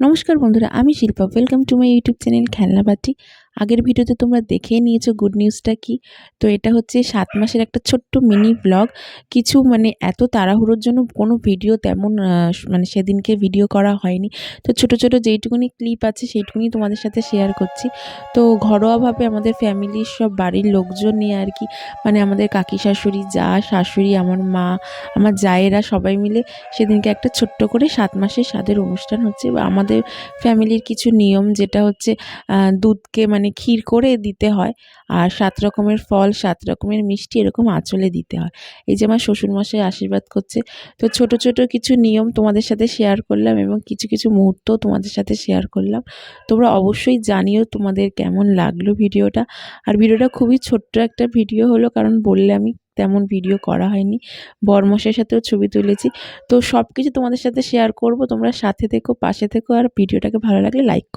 নমস্কার বন্ধুরা আমি Shilpa. Welcome to my YouTube channel Khelnabati আগের ভিডিওতে তোমরা দেখেই নিয়েছো গুড নিউজটা কি? তো এটা হচ্ছে সাত মাসের একটা ছোট্ট মিনি ব্লগ কিছু মানে এত তাড়াহুড়োর জন্য কোনো ভিডিও তেমন মানে সেদিনকে ভিডিও করা হয়নি। তো ছোট ছোট যেইটুকুনি ক্লিপ আছে সেইটুকুনি তোমাদের সাথে শেয়ার করছি। তো ঘরোয়াভাবে আমাদের ফ্যামিলির সব বাড়ির লোকজন নিয়ে আর কি মানে আমাদের কাকি শাশুড়ি, যা শাশুড়ি, আমার মা, আমার জায়েরা সবাই মিলে সেদিনকে একটা ছোট্ট করে সাত মাসের স্বাদের অনুষ্ঠান হচ্ছে। আমাদের ফ্যামিলির কিছু নিয়ম যেটা হচ্ছে দুধকে মানে ক্ষীর করে দিতে হয় আর সাত রকমের ফল, সাত রকমের মিষ্টি এরকম আঁচলে দিতে হয়। এই যে আমার শ্বশুরমশাই আশীর্বাদ করছে। তো ছোট ছোট কিছু নিয়ম তোমাদের সাথে শেয়ার করলাম এবং কিছু কিছু মুহূর্তও তোমাদের সাথে শেয়ার করলাম। তোমরা অবশ্যই জানিও তোমাদের কেমন লাগল ভিডিওটা। আর ভিডিওটা খুবই ছোট্ট একটা ভিডিও হলো কারণ বললে আমি তেমন ভিডিও করা হয়নি। বরমশের সাথেও ছবি তুলেছি। তো সব কিছু তোমাদের সাথে শেয়ার করব। তোমরা সাথে থেকো, পাশে থেকো আর ভিডিওটাকে ভালো লাগলে লাইক